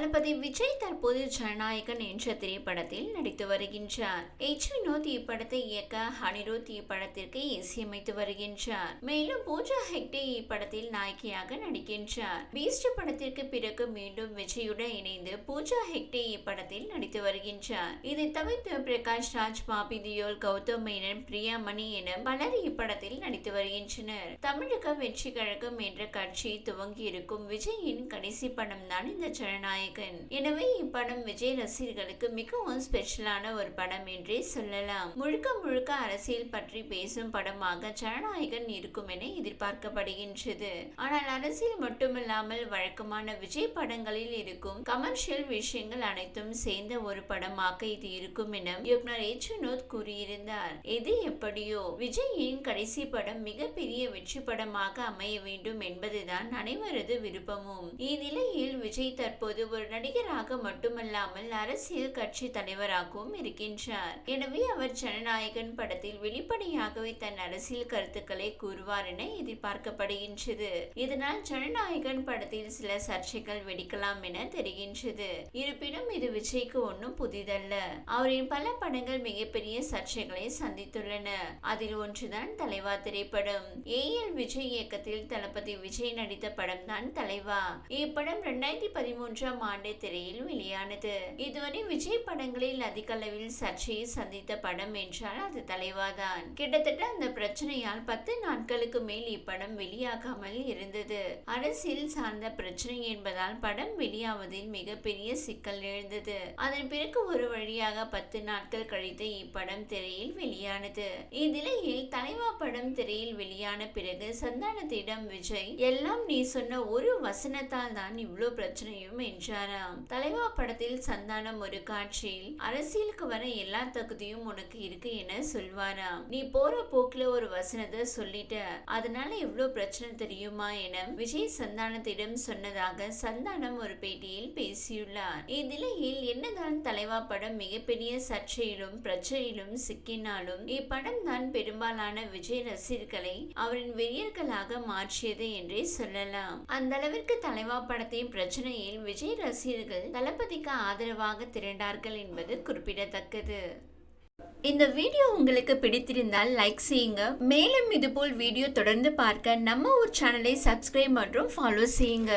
தளபதி விஜய் தற்போது ஜனநாயகன் என்ற திரைப்படத்தில் நடித்து வருகின்றார். எச் வினோத் இப்படத்தை இயக்க அனிருத் இப்படத்திற்கு இசையமைத்து வருகின்றார். மேலும் பூஜா ஹெக்டே இப்படத்தில் நாயகியாக நடிக்கின்றார். பீஸ்ட் படத்திற்கு பிறகு மீண்டும் விஜயுடன் இணைந்து பூஜா ஹெக்டே இப்படத்தில் நடித்து வருகின்றார். இதை தவிர்த்து பிரகாஷ் ராஜ் பாபி தியோல் கௌதம் மேனன் பிரியா மணி என பலர் இப்படத்தில் நடித்து வருகின்றனர். தமிழக வெற்றி கழகம் என்ற கட்சி துவங்கி இருக்கும் விஜயின் கடைசி படம் தான் இந்த நாயகன் எனவே இப்படம் விஜய் ரசிகர்களுக்கு மிகவும் ஸ்பெஷலான ஒரு படம் என்றே சொல்லலாம். முழுக்க முழுக்க அரசியல் பற்றி பேசும் படமாக ஜனநாயகன் இருக்கும் என எதிர்பார்க்கப்படுகின்றது. ஆனால் அரசியல் மட்டுமில்லாமல் வழக்கமான விஜய் படங்களில் இருக்கும் கமர்ஷியல் விஷயங்கள் அனைத்தும் சேர்ந்த ஒரு படமாக இது இருக்கும் என இயக்குனர் எச் வினோத் கூறியிருந்தார். எது எப்படியோ விஜயின் கடைசி படம் மிகப்பெரிய வெற்றி படமாக அமைய வேண்டும் என்பதுதான் அனைவரது விருப்பமும். இந்நிலையில் விஜய் தற்போது ஒரு நடிகராக மட்டுமல்லாமல் அரசியல் கட்சி தலைவராகவும் இருக்கின்றார். எனவே அவர் ஜனநாயகன் படத்தில் வெளிப்படையாகவே தன் அரசியல் கருத்துக்களை கூறுவார் என எதிர்பார்க்கப்படுகின்றது. இதனால் ஜனநாயகன் படத்தில் சில சர்ச்சைகள் வெடிக்கலாம் என தெரிகின்றது. இருப்பினும் இது விஜய்க்கு ஒன்றும் புதிதல்ல. அவரின் பல படங்கள் மிகப்பெரிய சர்ச்சைகளை சந்தித்துள்ளன. அதில் ஒன்றுதான் தலைவா திரைப்படம். ஏ. எல். விஜய் இயக்கத்தில் தளபதி விஜய் நடித்த படம் தான் தலைவா. இப்படம் இரண்டாயிரத்தி பதிமூன்றாம் ஆண்டு திரையில் வெளியானது. இதுவரை விஜய் படங்களில் அதிக அளவில் சர்ச்சையை சந்தித்த படம் என்றால் அது தலைவாதான். கிட்டத்தட்ட அந்த பிரச்சனையால் பத்து நாட்களுக்கு மேல் இப்படம் வெளியாகாமல் இருந்தது. அரசியல் சார்ந்த பிரச்சனை என்பதால் படம் வெளியாவதில் மிகப்பெரிய சிக்கல் எழுந்தது. அதன் பிறகு ஒரு வழியாக பத்து நாட்கள் கழித்து இப்படம் திரையில் வெளியானது. இந்நிலையில் தலைவா படம் திரையில் வெளியான பிறகு சந்தானத்திடம் விஜய் எல்லாம் நீ சொன்ன ஒரு வசனத்தால் தான் இவ்வளோ பிரச்சனையும் என்று என்றாராம் தலைவா படத்தில் சந்தானம் ஒரு காட்சியில் அரசியலுக்கு வர எல்லா தகுதியும் உனக்கு இருக்கு என சொல்வாராம். நீ போற போக்குல ஒரு வசனத்தை சொல்லிட்ட அதனால எவ்வளவு பிரச்சனை தெரியுமா என விஜய் சந்தானத்திடம் சொன்னதாக சந்தானம் ஒரு பேட்டியில் பேசியுள்ளார். இந்நிலையில் என்னதான் தலைவா படம் மிகப்பெரிய சர்ச்சையிலும் பிரச்சனையிலும் சிக்கினாலும் இப்படம் தான் பெரும்பாலான விஜய் ரசிகர்களை அவரின் வெறியர்களாக மாற்றியது என்றே சொல்லலாம். அந்த அளவிற்கு தலைவா படத்தின் பிரச்சனையில் விஜய் ரசிகர்கள் தளபதிக்கு ஆதரவாக திரண்டார்கள் என்பது குறிப்பிடத்தக்கது. இந்த வீடியோ உங்களுக்கு பிடித்திருந்தால் லைக் செய்யுங்க. மேலும் இதுபோல் வீடியோ தொடர்ந்து பார்க்க நம்ம ஒரு சேனலை சப்ஸ்கிரைப் மற்றும் ஃபாலோ செய்யுங்க.